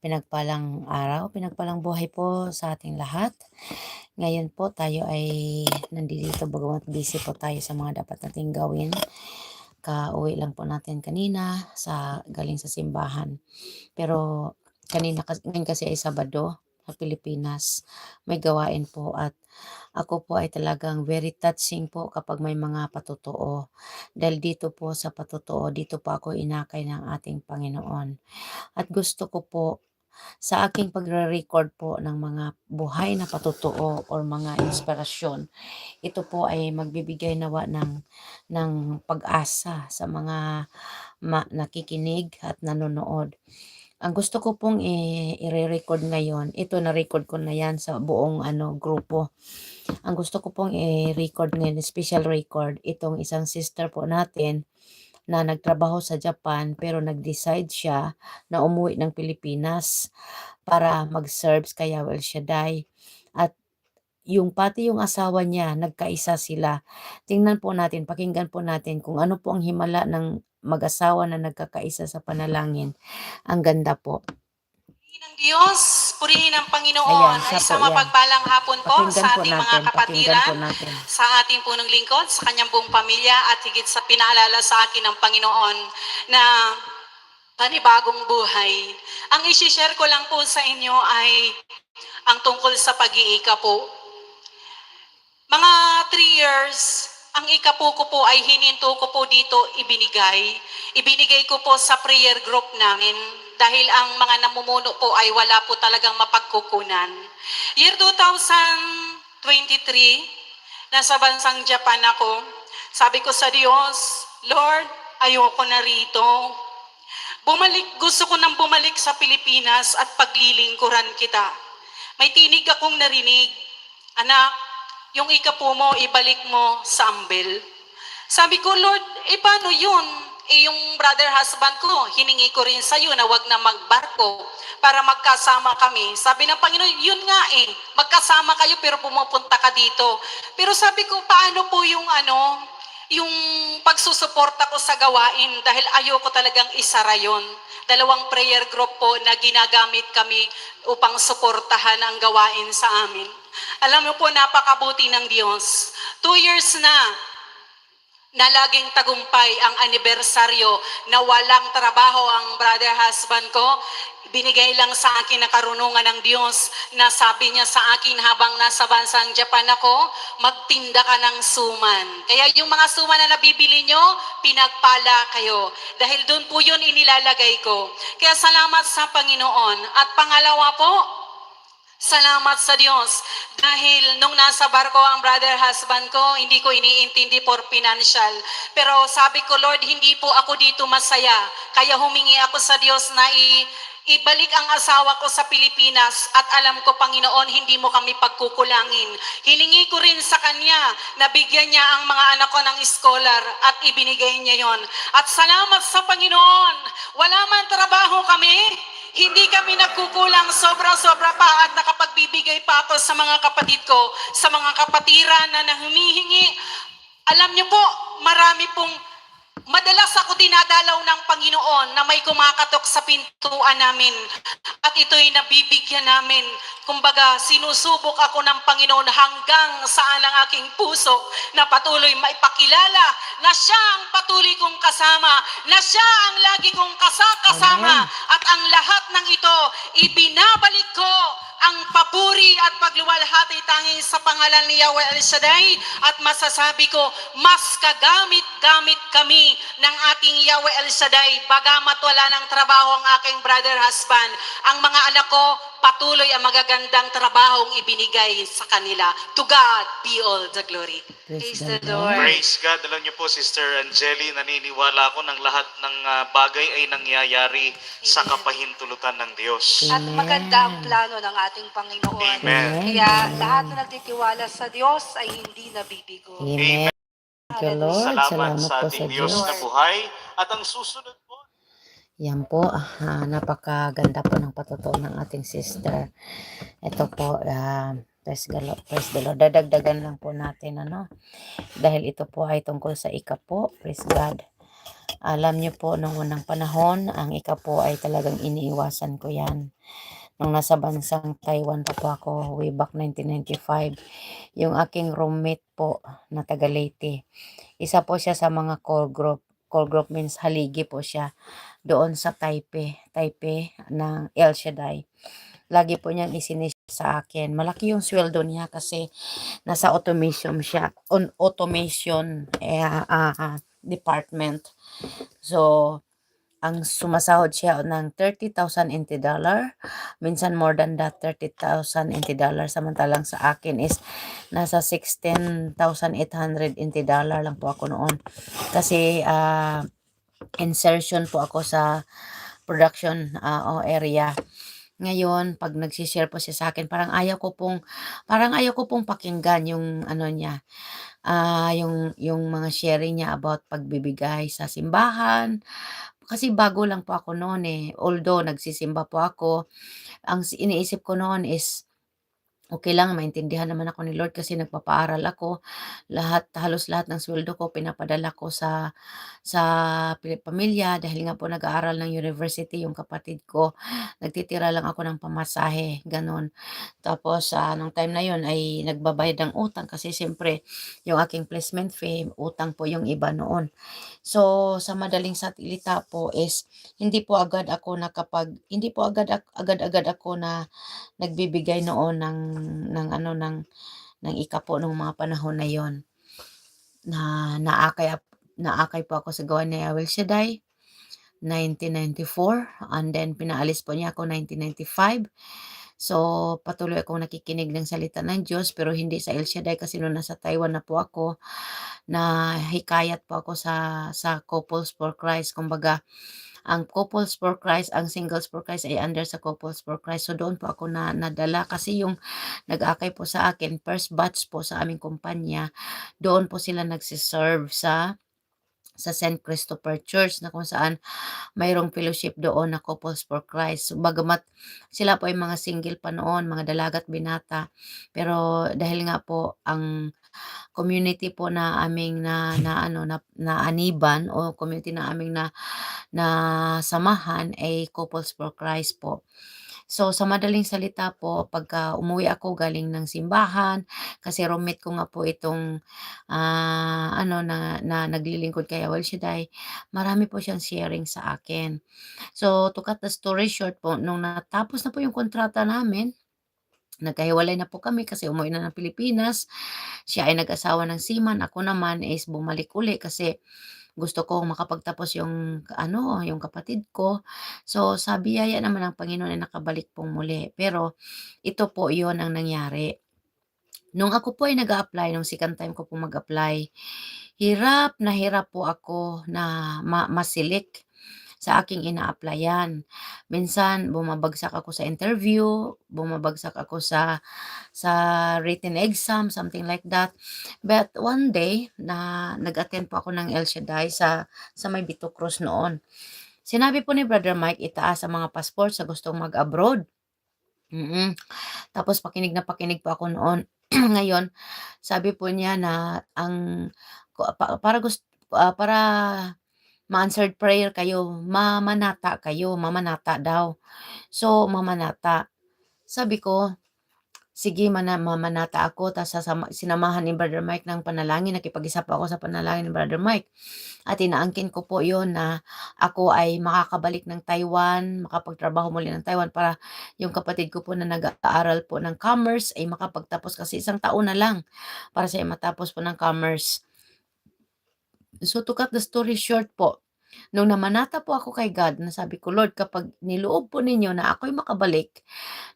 pinagpalang araw, pinagpalang buhay po sa ating lahat. Ngayon po tayo ay nandito bagamat busy po tayo sa mga dapat nating gawin. Kauwi lang po natin kanina sa galing sa simbahan. Pero kanina ngayon kasi ay Sabado sa Pilipinas. May gawain po at ako po ay talagang very touching po kapag may mga patotoo. Dahil dito po sa patotoo, dito po ako inakay ng ating Panginoon. At gusto ko po sa aking pagre-record po ng mga buhay na patotoo or mga inspirasyon, ito po ay magbibigay nawa ng, ng pag-asa sa mga ma- nakikinig at nanonood. Ang gusto ko pong i-record ngayon, ito na-record ko na yan sa buong ano grupo. Ang gusto ko pong i-record ngayon, special record, itong isang sister po natin na nagtrabaho sa Japan pero nag-decide siya na umuwi ng Pilipinas para mag-serve kay Yahweh El Shaddai. At yung pati yung asawa niya, nagkaisa sila. Tingnan po natin, pakinggan po natin kung ano po ang himala ng mag-asawa na nagkakaisa sa panalangin. Ang ganda po. Purihin ng Diyos, purihin ng Panginoon Ayan, siya po yan. mapagpalang hapon po Pakinggan sa po ating mga natin, pakinggan kapatiran, po natin. sa ating punong lingkod, sa kanyang buong pamilya at higit sa pinaalala sa akin ng Panginoon na panibagong buhay. Ang isi-share ko lang po sa inyo ay ang tungkol sa pag-iika po. Mga three years, ang ikapo ko po ay hininto ko po dito ibinigay. Ibinigay ko po sa prayer group namin dahil ang mga namumuno po ay wala po talagang mapagkukunan. Year 2023, nasa bansang Japan ako. Sabi ko sa Diyos, Lord, ayoko na rito. Bumalik, gusto ko nang bumalik sa Pilipinas at paglilingkuran kita. May tinig akong narinig, anak, yung ikapo mo, ibalik mo sa ambel. Sabi ko, Lord, eh paano yun? Eh yung brother husband ko, hiningi ko rin sa'yo na wag na magbarko para magkasama kami. Sabi ng Panginoon, yun nga eh, magkasama kayo pero pumupunta ka dito. Pero sabi ko, paano po yung ano, yung pagsusuporta ko sa gawain dahil ayoko talagang isara yun. Dalawang prayer group po na ginagamit kami upang suportahan ang gawain sa amin. Alam mo po, napakabuti ng Diyos. Two years na na laging tagumpay ang anibersaryo na walang trabaho ang brother husband ko. Binigay lang sa akin na karunungan ng Diyos na sabi niya sa akin habang nasa bansang Japan ako, magtinda ka ng suman. Kaya yung mga suman na nabibili nyo, pinagpala kayo. Dahil doon po yun inilalagay ko. Kaya salamat sa Panginoon. At pangalawa po, Salamat sa Diyos dahil nung nasa barko ang brother husband ko, hindi ko iniintindi for financial. Pero sabi ko, Lord, hindi po ako dito masaya. Kaya humingi ako sa Diyos na i ibalik ang asawa ko sa Pilipinas at alam ko, Panginoon, hindi mo kami pagkukulangin. Hilingi ko rin sa Kanya na bigyan niya ang mga anak ko ng scholar at ibinigay niya yon. At salamat sa Panginoon, wala man trabaho kami, hindi kami nagkukulang sobra-sobra pa at nakapagbibigay pa ako sa mga kapatid ko, sa mga kapatiran na nahumihingi. Alam niyo po, marami pong, madalas ako dinadalaw ng Panginoon na may kumakatok sa pintuan namin. At ito'y nabibigyan namin. Kumbaga, sinusubok ako ng Panginoon hanggang saan ang aking puso na patuloy maipakilala na siya ang patuloy kong kasama, na siya ang lagi kong kasakasama, at ang lahat ng ito, ibinabalik ko ang papuri at pagluwalhati tanging sa pangalan ni Yahweh El Shaddai at masasabi ko, mas kagamit-gamit kami ng ating Yahweh El Shaddai bagamat wala ng trabaho ang aking brother husband. Ang mga anak ko, patuloy ang magagandang trabahong ibinigay sa kanila. To God be all the glory. Praise Praise the Lord. Praise God. Alam niyo po, Sister Angeli, naniniwala ako ng lahat ng ah, bagay ay nangyayari sa kapahintulutan ng Diyos. At Amen. maganda ang plano ng ating Panginoon. Amen. Kaya lahat na nagtitiwala sa Diyos ay hindi nabibigo. Amen. You, Lord. Salamat Salamat sa po sa ating Diyos Diyos. na buhay. At ang susunod Yan po, ah, napakaganda po ng patuto ng ating sister. Ito po, ah, praise, the Lord, praise the Lord. Dadagdagan lang po natin, ano, dahil ito po ay tungkol sa ika po, praise God. Alam niyo po, nung unang panahon, ang ika po ay talagang iniiwasan ko yan. Nung nasa bansang Taiwan pa po ako, way back 1995, yung aking roommate po na taga Leyte, isa po siya sa mga core group. Core group means haligi po siya doon sa Taipei, Taipei ng El Shaddai. Lagi po niyan isinis sa akin. Malaki yung sweldo niya kasi nasa automation siya, on automation eh, ah, ah, department. So, ang sumasahod siya ng 30,000 NT dollar. Minsan more than that, 30,000 NT dollar. Samantalang sa akin is nasa 16,800 NT dollar lang po ako noon. Kasi ah, insertion po ako sa production ah, o area. Ngayon, pag nagsishare po siya sa akin, parang ayaw ko pong, parang ayaw ko pong pakinggan yung ano niya, ah, yung, yung mga sharing niya about pagbibigay sa simbahan. Kasi bago lang po ako noon eh. Although nagsisimba po ako, ang si- iniisip ko noon is, okay lang, maintindihan naman ako ni Lord kasi nagpapaaral ako. Lahat, halos lahat ng sweldo ko pinapadala ko sa sa pamilya dahil nga po nag-aaral ng university yung kapatid ko. Nagtitira lang ako ng pamasahe, ganun. Tapos sa nung time na yon ay nagbabayad ng utang kasi siyempre yung aking placement fee, utang po yung iba noon. So sa madaling salita po is hindi po agad ako nakapag hindi po agad agad-agad ako na nagbibigay noon ng ng ano ng ng ika po nung mga panahon na yon na naakay naakay po ako sa gawa ni El Shaddai 1994 and then pinaalis po niya ako 1995 So, patuloy akong nakikinig ng salita ng Diyos pero hindi sa El Shaddai kasi noon nasa Taiwan na po ako na hikayat po ako sa sa Couples for Christ. Kumbaga, ang Couples for Christ, ang Singles for Christ ay under sa Couples for Christ. So, doon po ako na nadala kasi yung nag-akay po sa akin, first batch po sa aming kumpanya, doon po sila nagsiserve sa sa St. Christopher Church na kung saan mayroong fellowship doon na Couples for Christ. So, bagamat sila po ay mga single pa noon, mga dalagat binata, pero dahil nga po ang community po na aming na, na ano na, na aniban o community na aming na na samahan ay Couples for Christ po. So sa madaling salita po, pagka umuwi ako galing ng simbahan, kasi roommate ko nga po itong ah, ano na, na naglilingkod kay Awal Shaddai, marami po siyang sharing sa akin. So to cut the story short po, nung natapos na po yung kontrata namin, nagkahiwalay na po kami kasi umuwi na ng Pilipinas. Siya ay nag-asawa ng seaman, ako naman is bumalik uli kasi gusto kong makapagtapos yung ano, yung kapatid ko. So sa biyaya naman ng Panginoon ay nakabalik pong muli. Pero ito po 'yon ang nangyari. Nung ako po ay nag-a-apply, nung second time ko po mag-apply, hirap na hirap po ako na ma ma-select sa aking ina-applyan. Minsan bumabagsak ako sa interview, bumabagsak ako sa sa written exam, something like that. But one day na nag-attend po ako ng El Shaddai sa sa May Bito Cruz noon. Sinabi po ni Brother Mike itaas ang mga passport sa gustong mag-abroad. Mm. Tapos pakinig na pakinig po ako noon. Ngayon, sabi po niya na ang para gusto para ma-answered prayer kayo, mamanata kayo, mamanata daw. So, mamanata. Sabi ko, sige, mana, mamanata ako. Tapos sinamahan ni Brother Mike ng panalangin. Nakipag-isa pa ako sa panalangin ni Brother Mike. At inaangkin ko po yon na ako ay makakabalik ng Taiwan, makapagtrabaho muli ng Taiwan para yung kapatid ko po na nag-aaral po ng commerce ay makapagtapos kasi isang taon na lang para siya matapos po ng commerce. So to cut the story short po, nung namanata po ako kay God, na sabi ko, Lord, kapag niloob po ninyo na ako'y makabalik,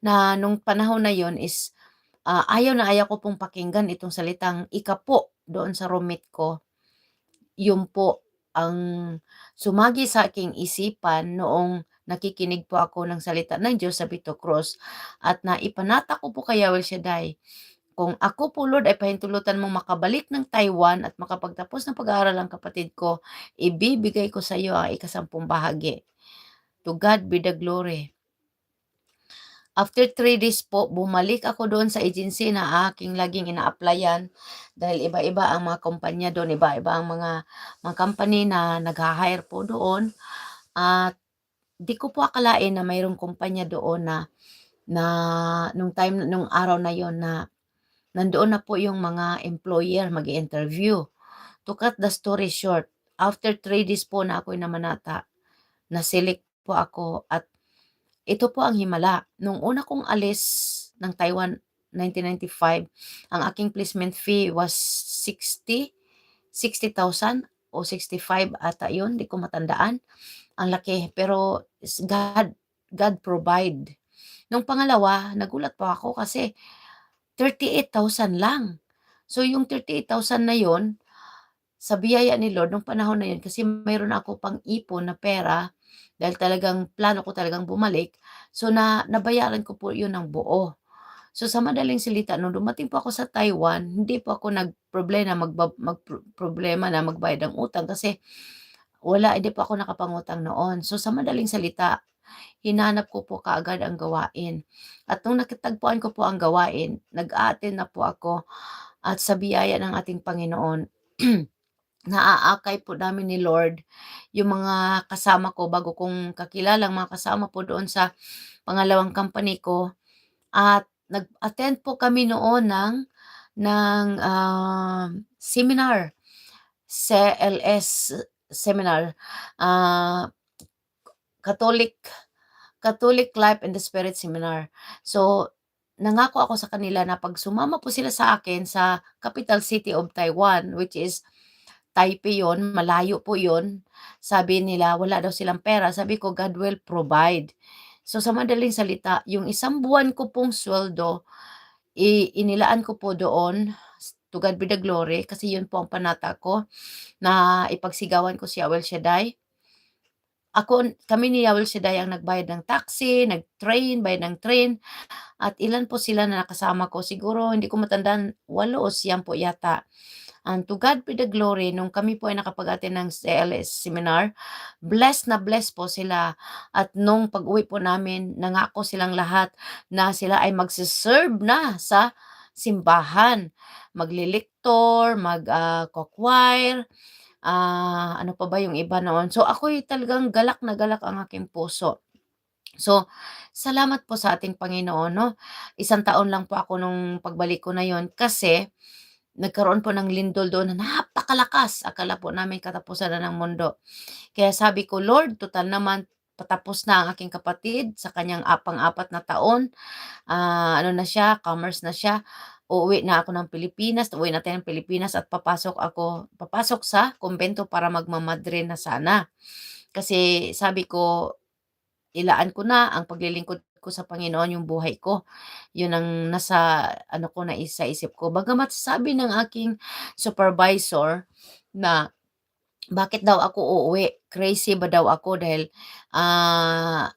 na nung panahon na yon is, ah, ayaw na ayaw ko pong pakinggan itong salitang ika po doon sa roommate ko. Yun po ang sumagi sa aking isipan noong nakikinig po ako ng salita ng Diyos sa Bito Cross at naipanata ko po kay Yahweh Shaddai kung ako po Lord ay pahintulutan mong makabalik ng Taiwan at makapagtapos ng pag-aaral ang kapatid ko, ibibigay ko sa iyo ang ikasampung bahagi. To God be the glory. After 3 days po, bumalik ako doon sa agency na aking laging ina-applyan dahil iba-iba ang mga kumpanya doon, iba-iba ang mga mga company na nagha-hire po doon. At di ko po akalain na mayroong kumpanya doon na na nung time nung araw na yon na nandoon na po yung mga employer mag-i-interview. To cut the story short, after 3 days po na ako'y namanata, na-select po ako at ito po ang himala. Nung una kong alis ng Taiwan 1995, ang aking placement fee was 60 60,000 o 65 ata yun, di ko matandaan. Ang laki, pero God God provide. Nung pangalawa, nagulat pa ako kasi 38,000 lang. So yung 38,000 na yun, sa biyaya ni Lord nung panahon na yun kasi mayroon ako pang ipon na pera dahil talagang plano ko talagang bumalik. So na nabayaran ko po yun ng buo. So sa madaling salita, nung dumating po ako sa Taiwan, hindi po ako nagproblema magba, magproblema na magbayad ng utang kasi wala, hindi po ako nakapangutang noon. So sa madaling salita, hinanap ko po kaagad ang gawain. At nung nakitagpuan ko po ang gawain, nag-a-attend na po ako at sa biyaya ng ating Panginoon, naaakay po namin ni Lord yung mga kasama ko bago kong kakilalang mga kasama po doon sa pangalawang company ko at nag-attend po kami noon ng ng ah, seminar CLS seminar ah Catholic Catholic Life and the Spirit Seminar. So nangako ako sa kanila na pag sumama po sila sa akin sa capital city of Taiwan which is Taipei yon, malayo po yon. Sabi nila wala daw silang pera. Sabi ko God will provide. So sa madaling salita, yung isang buwan ko pong sweldo, inilaan ko po doon to God be the glory kasi yun po ang panata ko na ipagsigawan ko si Awel Shaddai. Ako, kami ni Awel Shaddai ang nagbayad ng taxi, nag-train, bayad ng train, at ilan po sila na nakasama ko. Siguro, hindi ko matandaan, walo o siyam po yata. And to God be the glory, nung kami po ay nakapag-attend ng CLS seminar, blessed na blessed po sila. At nung pag-uwi po namin, nangako silang lahat na sila ay magsiserve na sa simbahan. Magliliktor, mag-choir, ah, ano pa ba yung iba noon. So ako'y talagang galak na galak ang aking puso. So, salamat po sa ating Panginoon, no? Isang taon lang po ako nung pagbalik ko na yon kasi nagkaroon po ng lindol doon na napakalakas. Akala po namin katapusan na ng mundo. Kaya sabi ko, Lord, total naman patapos na ang aking kapatid sa kanyang apang-apat na taon. Ah, ano na siya, commerce na siya. Uuwi na ako ng Pilipinas, uuwi natin ng Pilipinas at papasok ako, papasok sa kumbento para magmamadre na sana. Kasi sabi ko, ilaan ko na ang paglilingkod ko sa Panginoon yung buhay ko. Yun ang nasa ano ko na isa isip ko. Bagamat sabi ng aking supervisor na bakit daw ako uuwi? Crazy ba daw ako dahil ah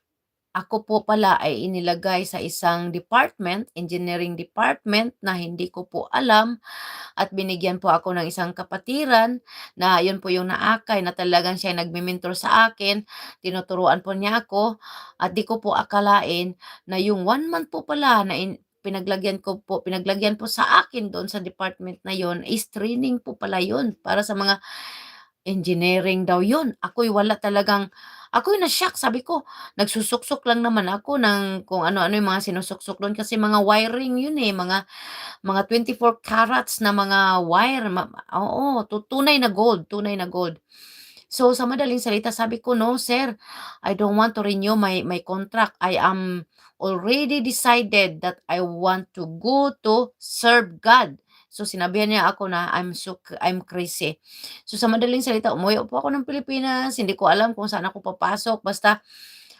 ako po pala ay inilagay sa isang department, engineering department na hindi ko po alam at binigyan po ako ng isang kapatiran na yun po yung naakay na talagang siya nagmi-mentor sa akin, tinuturuan po niya ako at di ko po akalain na yung one month po pala na in, pinaglagyan ko po, pinaglagyan po sa akin doon sa department na yon is training po pala yun para sa mga engineering daw yun. Ako'y wala talagang ako'y na-shock sabi ko, nagsusuksok lang naman ako ng kung ano-ano yung mga sinusuksok do'n kasi mga wiring yun, eh, mga mga 24 carats na mga wire oo, tu tunay na gold, tunay na gold. So, sa madaling salita sabi ko, "No sir, I don't want to renew my my contract. I am already decided that I want to go to serve God." So, sinabihan niya ako na I'm so I'm crazy. So, sa madaling salita, umuwi po ako ng Pilipinas, hindi ko alam kung saan ako papasok, basta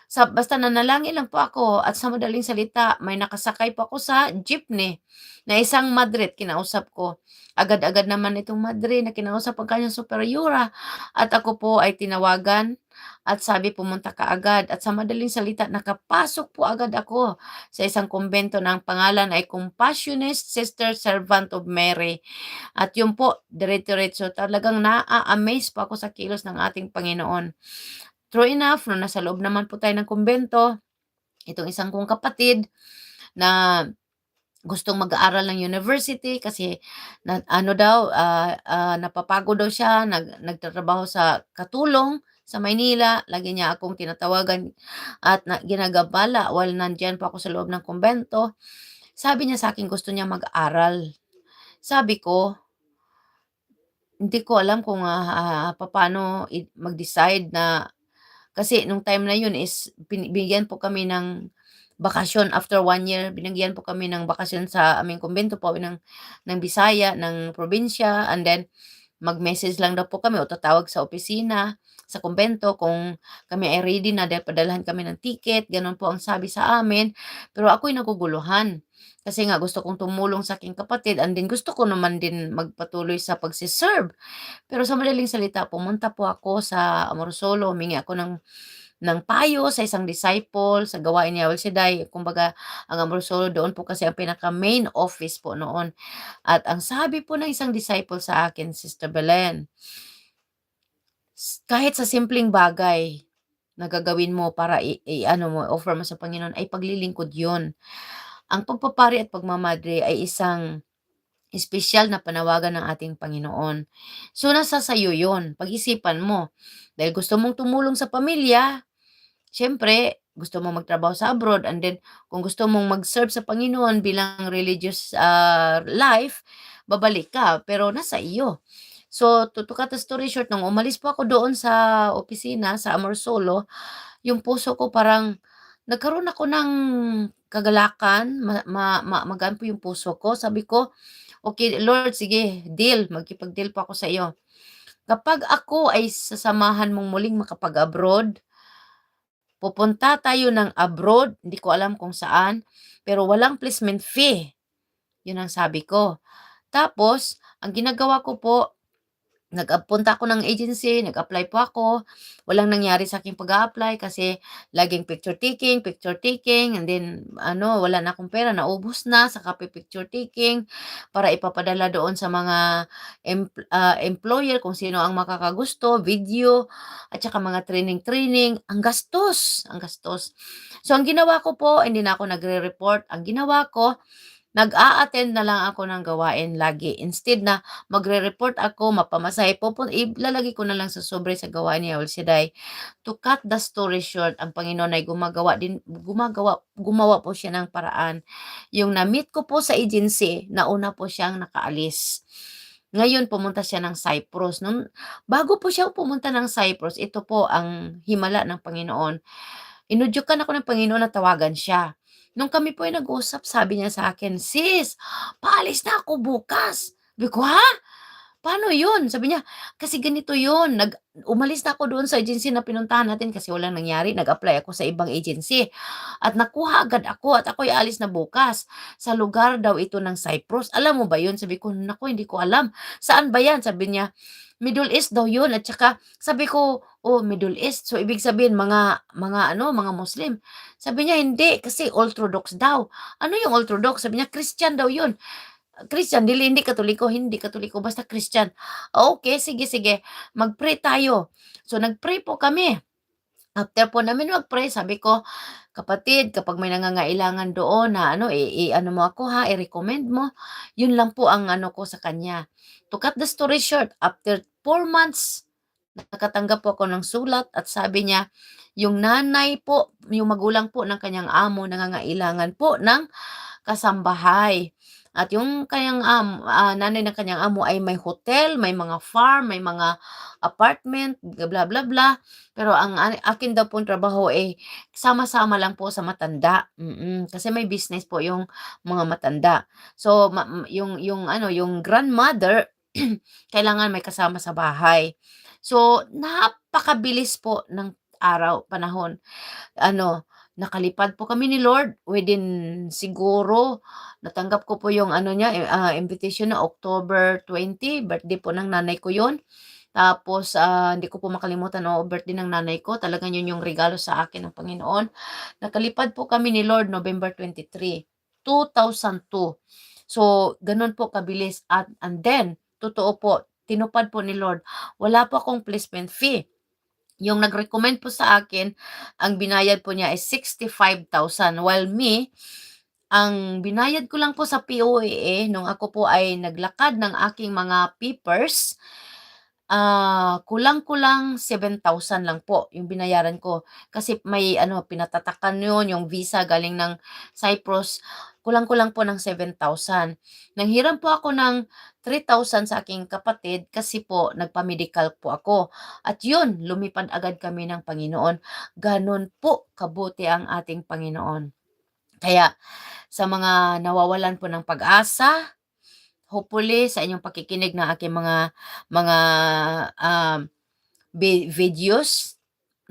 sa basta nanalangin lang po ako. At sa madaling salita, may nakasakay po ako sa jeepney na isang madre kinausap ko. Agad-agad naman itong madre na kinausap ang kanyang superiora at ako po ay tinawagan at sabi pumunta ka agad at sa madaling salita nakapasok po agad ako sa isang kumbento na ang pangalan ay Compassionist Sister Servant of Mary. At yun po, dire-diretso talagang naa-amaze po ako sa kilos ng ating Panginoon. True enough, nung nasa loob naman po tayo ng kumbento, itong isang kong kapatid na gustong mag-aaral ng university kasi na, ano daw ah, ah, napapagod daw siya nag, nagtatrabaho sa katulong sa Maynila lagi niya akong tinatawagan at na, ginagabala while nandyan pa ako sa loob ng kumbento sabi niya sa akin gusto niya mag-aral sabi ko hindi ko alam kung ah, ah, paano mag-decide na kasi nung time na yun is bin- binigyan po kami ng bakasyon after one year. Binigyan po kami ng bakasyon sa aming kumbento po ng, ng Bisaya, ng probinsya. And then mag-message lang daw po kami o tatawag sa opisina sa kumbento kung kami ay ready na dahil padalhan kami ng ticket. Ganon po ang sabi sa amin. Pero ako'y naguguluhan. Kasi nga gusto kong tumulong sa aking kapatid and then gusto ko naman din magpatuloy sa pagsiserve. Pero sa madaling salita, pumunta po ako sa Amorsolo, humingi ako ng ng payo sa isang disciple sa gawain ni Awel Siday. Kumbaga, ang Amorsolo doon po kasi ang pinaka-main office po noon. At ang sabi po ng isang disciple sa akin, Sister Belen, kahit sa simpleng bagay na gagawin mo para i, i- ano mo, offer mo sa Panginoon ay paglilingkod yon ang pagpapari at pagmamadre ay isang espesyal na panawagan ng ating Panginoon. So, nasa sayo yun. Pag-isipan mo. Dahil gusto mong tumulong sa pamilya, syempre, gusto mong magtrabaho sa abroad, and then, kung gusto mong mag-serve sa Panginoon bilang religious ah, life, babalik ka. Pero nasa iyo. So, to, to cut the story short, nung umalis po ako doon sa opisina, sa Amorsolo, yung puso ko parang nagkaroon ako ng kagalakan, ma, ma, ma, magaan po yung puso ko. Sabi ko, okay, Lord, sige, deal, magkipag-deal po ako sa iyo. Kapag ako ay sasamahan mong muling makapag-abroad, pupunta tayo ng abroad, hindi ko alam kung saan, pero walang placement fee. Yun ang sabi ko. Tapos, ang ginagawa ko po, nagpunta ako ng agency, nag-apply po ako. Walang nangyari sa aking pag-apply kasi laging picture taking, picture taking, and then ano, wala na akong pera, naubos na sa kape picture taking para ipapadala doon sa mga em- ah, employer kung sino ang makakagusto, video, at saka mga training-training. Ang gastos, ang gastos. So, ang ginawa ko po, hindi na ako nagre-report. Ang ginawa ko, nag-a-attend na lang ako ng gawain lagi. Instead na magre-report ako, mapamasahe po, po ilalagay ko na lang sa sobre sa gawain ni Awal Siday. To cut the story short, ang Panginoon ay gumagawa din, gumagawa, gumawa po siya ng paraan. Yung na-meet ko po sa agency, nauna po siyang nakaalis. Ngayon, pumunta siya ng Cyprus. Nung, bago po siya pumunta ng Cyprus, ito po ang himala ng Panginoon. Inudyukan ako ng Panginoon na tawagan siya. Nung kami po ay nag-usap, sabi niya sa akin, Sis, paalis na ako bukas. Sabi ko, ha? Paano yun? Sabi niya, kasi ganito yun. Nag, umalis na ako doon sa agency na pinuntahan natin kasi walang nangyari. Nag-apply ako sa ibang agency. At nakuha agad ako at ako'y alis na bukas. Sa lugar daw ito ng Cyprus. Alam mo ba yun? Sabi ko, naku, hindi ko alam. Saan ba yan? Sabi niya, Middle East daw yun. At saka, sabi ko, oh, Middle East. So, ibig sabihin, mga, mga, ano, mga Muslim. Sabi niya, hindi, kasi Orthodox daw. Ano yung Orthodox? Sabi niya, Christian daw yun. Christian, dili, hindi katoliko, hindi katoliko, basta Christian. Okay, sige, sige, mag-pray tayo. So, nag-pray po kami. After po namin mag-pray, sabi ko, kapatid, kapag may nangangailangan doon na ano, i, i- ano mo ako ha, i-recommend mo, yun lang po ang ano ko sa kanya. To cut the story short, after four months, nakatanggap po ako ng sulat at sabi niya, yung nanay po, yung magulang po ng kanyang amo, nangangailangan po ng kasambahay. At yung kanyang am ah, nanay ng kanyang amo ay may hotel, may mga farm, may mga apartment, bla bla bla. Pero ang akin daw pong trabaho ay sama-sama lang po sa matanda. Mm, kasi may business po yung mga matanda. So ma- yung yung ano, yung grandmother kailangan may kasama sa bahay. So napakabilis po ng araw, panahon. Ano, nakalipad po kami ni Lord within siguro natanggap ko po yung ano niya, ah, invitation na October 20, birthday po ng nanay ko yun. Tapos, ah, hindi ko po makalimutan, no, birthday ng nanay ko. Talagang yun yung regalo sa akin ng Panginoon. Nakalipad po kami ni Lord November 23, 2002. So, ganun po kabilis. At, and then, totoo po, tinupad po ni Lord. Wala po akong placement fee. yung nag-recommend po sa akin, ang binayad po niya is 65,000 while me, ang binayad ko lang po sa POAA nung ako po ay naglakad ng aking mga papers, ah, kulang-kulang 7,000 lang po yung binayaran ko. Kasi may ano, pinatatakan yun, yung visa galing ng Cyprus, kulang-kulang po ng 7,000. Nanghiram po ako ng 3,000 sa aking kapatid kasi po nagpa-medical po ako. At yun, lumipad agad kami ng Panginoon. Ganon po kabuti ang ating Panginoon. Kaya sa mga nawawalan po ng pag-asa, hopefully sa inyong pakikinig ng aking mga mga um, vi- videos,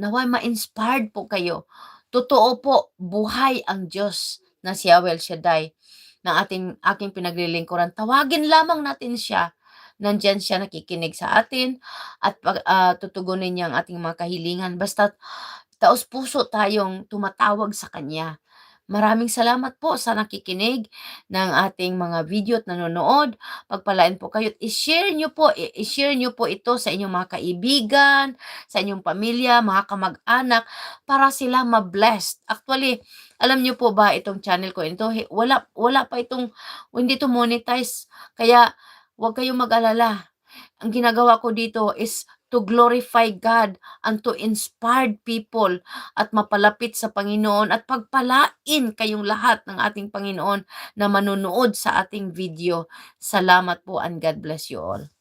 naway ma-inspired po kayo. Totoo po, buhay ang Diyos na si Yahweh Shaddai na ating, aking pinaglilingkuran. Tawagin lamang natin siya. Nandyan siya nakikinig sa atin at ah, tutugunin niya ang ating mga kahilingan. Basta taos puso tayong tumatawag sa Kanya. Maraming salamat po sa nakikinig ng ating mga video at nanonood. Pagpalain po kayo i-share nyo po, i-share nyo po ito sa inyong mga kaibigan, sa inyong pamilya, mga kamag-anak, para sila ma-blessed. Actually, alam nyo po ba itong channel ko ito, wala, wala pa itong, hindi to monetize. Kaya, huwag kayong mag-alala. Ang ginagawa ko dito is to glorify God and to inspire people at mapalapit sa Panginoon at pagpalain kayong lahat ng ating Panginoon na manunood sa ating video. Salamat po and God bless you all.